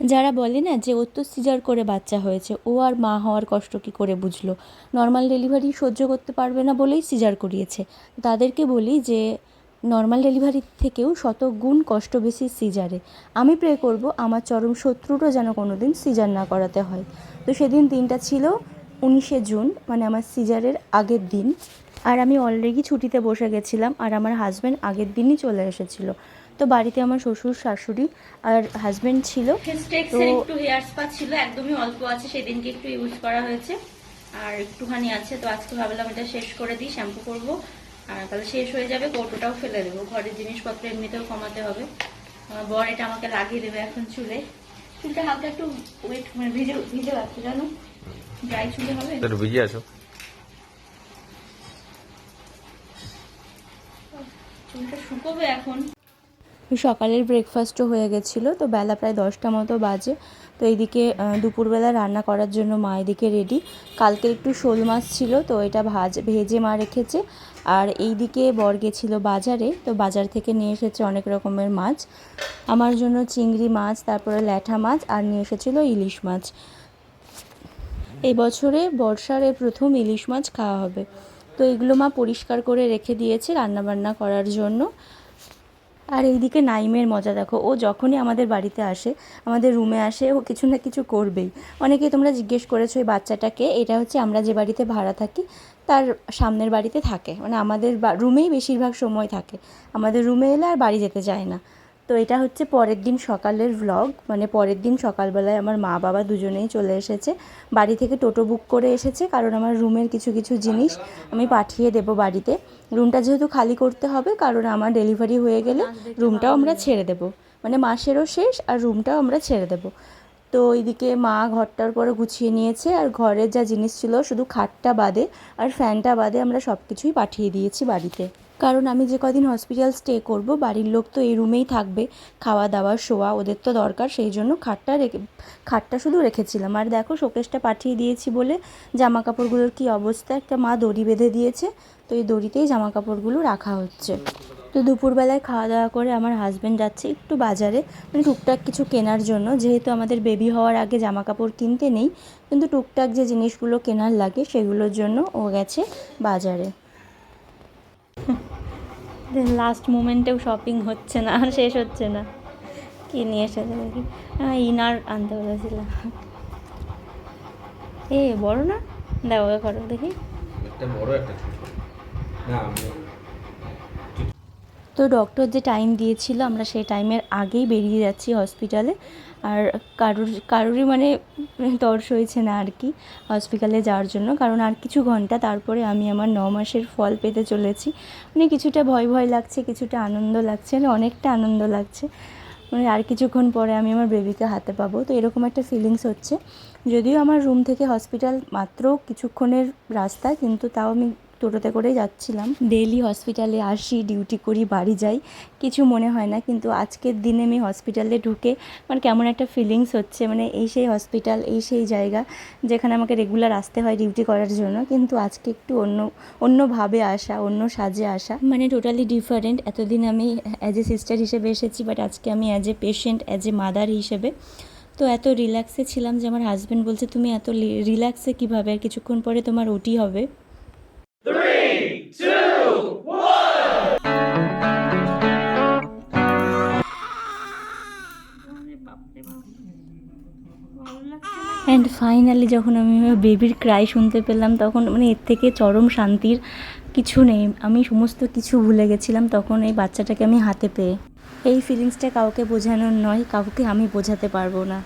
যারা বলে না যে ওর তো সিজার করে বাচ্চা হয়েছে, ও আর মা হওয়ার কষ্ট কী করে বুঝলো? নর্মাল ডেলিভারি সহ্য করতে পারবে না বলেই সিজার করিয়েছে। তাদেরকে বলি যে নর্মাল ডেলিভারির থেকেও শত গুণ কষ্ট বেশি সিজারে। আমি প্রে করব আমার চরম শত্রুরও যেন কোনো দিন সিজার না করাতে হয়। তো সেদিন দিনটা ছিল উনিশে জুন মানে আমার সিজারের আগের দিন। আর আমি অলরেডি ছুটিতে বসে গেছিলাম, আর আমার হাজব্যান্ড আগের দিনই চলে এসেছিল। তো বাড়িতে আমার শ্বশুর শাশুড়ি আর হাজব্যান্ড ছিল। তো- একটু হেয়ার স্পা ছিল একদমই অল্প আছে সেদিনকে একটু ইউজ করা হয়েছে। আর একটুখানি আছে তো আজকে ভাবলাম এটা শেষ করে দিই শ্যাম্পু করব। আর তাহলে শেষ হয়ে যাবে কৌটোটাও ফেলে দেবো। ঘরের জিনিসপত্র এমনিতেও কমাতে হবে। আমার বর এটা আমাকে লাগিয়ে দেবে এখন চুলে। চুলটা হালকা একটু ওয়েট মানে ভিজে ভিজে আছে জানো? ড্রাই চুলে হবে? ভিজে আছো? চুলটা শুকোবে এখন। সকালের ব্রেকফাস্টও হয়ে গেছিল, তো বেলা প্রায় দশটা মতো বাজে। তো এইদিকে দুপুরবেলা রান্না করার জন্য মা এদিকে রেডি কালকে একটু শোল মাছ ছিল, তো এটা ভাজ, ভেজে মা রেখেছে। আর এইদিকে বর গেছিল বাজারে, তো বাজার থেকে নিয়ে এসেছে অনেক রকমের মাছ। আমার জন্য চিংড়ি মাছ, তারপরে ল্যাঠা মাছ, আর নিয়ে এসেছিল ইলিশ মাছ। এই বছরে বর্ষার প্রথম ইলিশ মাছ খাওয়া হবে। তো এগুলো মা পরিষ্কার করে রেখে দিয়েছে রান্নাবান্না করার জন্য। আর এইদিকে নাইমের মজা, দেখো, ও যখনই আমাদের বাড়িতে আসে, আমাদের রুমে আসে, ও কিছু না কিছু করবেই। অনেকেই তোমরা জিজ্ঞেস করেছ এই বাচ্চাটাকে, এটা হচ্ছে আমরা যে বাড়িতে ভাড়া থাকি, তার সামনের বাড়িতে থাকে। মানে আমাদের রুমেই বেশিরভাগ সময় থাকে। আমাদের রুমে এলে আর বাড়ি যেতে চায় না। তো এটা হচ্ছে পরের দিন সকালের ভ্লগ মানে পরের দিন সকালবেলায় আমার মা বাবা দুজনেই চলে এসেছে। বাড়ি থেকে টোটো বুক করে এসেছে কারণ আমার রুমের কিছু কিছু জিনিস আমি পাঠিয়ে দেবো বাড়িতে। রুমটা যেহেতু খালি করতে হবে কারণ আমার ডেলিভারি হয়ে গেলে রুমটাও আমরা ছেড়ে দেবো। মানে মাসেরও শেষ আর রুমটাও আমরা ছেড়ে দেবো। তো ওইদিকে মা ঘরটার পরে গুছিয়ে নিয়েছে আর ঘরের যা জিনিস ছিল শুধু খাটটা বাদে আর ফ্যানটা বাদে আমরা সব কিছুই পাঠিয়ে দিয়েছি বাড়িতে। কারণ আমি যে কদিন হসপিটাল স্টে করব, বাড়ির লোক তো এই রুমেই থাকবে, খাওয়া দাওয়া, শোয়া ওদের তো দরকার, সেই জন্য খাটটা রেখে, খাটটা শুধু রেখেছিলাম। আর দেখো শোকেসটা পাঠিয়ে দিয়েছি বলে জামা কাপড়গুলোর কী অবস্থা? একটা মা দড়ি বেঁধে দিয়েছে, তো এই দড়িতেই জামা কাপড়গুলো রাখা হচ্ছে। তো দুপুরবেলায় খাওয়া দাওয়া করে আমার হাজব্যান্ড যাচ্ছে একটু বাজারে মানে টুকটাক কিছু কেনার জন্য। যেহেতু আমাদের বেবি হওয়ার আগে জামা কাপড় কিনতে নেই কিন্তু টুকটাক যে জিনিসগুলো কেনার লাগে সেগুলোর জন্য ও গেছে বাজারে। লাস্ট মোমেন্টেও শপিং হচ্ছে না শেষ হচ্ছে না। কি নিয়ে এসেছে দেখি ইনার আনতে বলেছিলাম। এ বড় না? দাও ওকে করো দেখি। একটা বড় একটা না আমি তো ডক্টর যে টাইম দিয়েছিল, আমরা সেই টাইমের আগেই বেরিয়ে যাচ্ছি হসপিটালে আর কারোর, কারোরই মানে তর্স হয়েছে না আর কি হসপিটালে যাওয়ার জন্য। কারণ আর কিছু ঘণ্টা তারপরে আমি আমার ন মাসের ফল পেতে চলেছি। মানে কিছুটা ভয় ভয় লাগছে, কিছুটা আনন্দ লাগছে মানে অনেকটা আনন্দ লাগছে। মানে আর কিছুক্ষণ পরে আমি আমার বেবিকে হাতে পাবো। তো এরকম একটা ফিলিংস হচ্ছে। যদিও আমার রুম থেকে হসপিটাল মাত্র কিছুক্ষণের রাস্তা, কিন্তু তাও আমি টোটোতে করেই যাচ্ছিলাম। ডেইলি হসপিটালে আসি ডিউটি করি, বাড়ি যাই। কিছু মনে হয় না, কিন্তু আজকের দিনে আমি হসপিটালে ঢুকে মানে কেমন একটা ফিলিংস হচ্ছে। মানে এই সেই হসপিটাল এই সেই জায়গা যেখানে আমাকে রেগুলার আসতে হয় ডিউটি করার জন্য। কিন্তু আজকে একটু অন্য, অন্যভাবে আসা, অন্য সাজে আসা। মানে টোটালি ডিফারেন্ট এতদিন আমি অ্যাজ এ সিস্টার হিসেবে এসেছি বাট আজকে আমি as a patient as a mother হিসেবে। তো এত রিল্যাক্সে ছিলাম যে আমার হাজব্যান্ড বলছে, তুমি এত রিল্যাক্সে কীভাবে? আর কিছুক্ষণ পরে তোমার ওটি হবে। অ্যান্ড ফাইনালি যখন আমি বেবির ক্রাই শুনতে পেলাম, তখন মানে এর থেকে চরম শান্তির কিছু নেই। আমি সমস্ত কিছু ভুলে গেছিলাম, তখন এই বাচ্চাটাকে আমি হাতে পেয়ে। এই ফিলিংসটা কাউকে বোঝানোর নয়, কাউকে আমি বোঝাতে পারব না।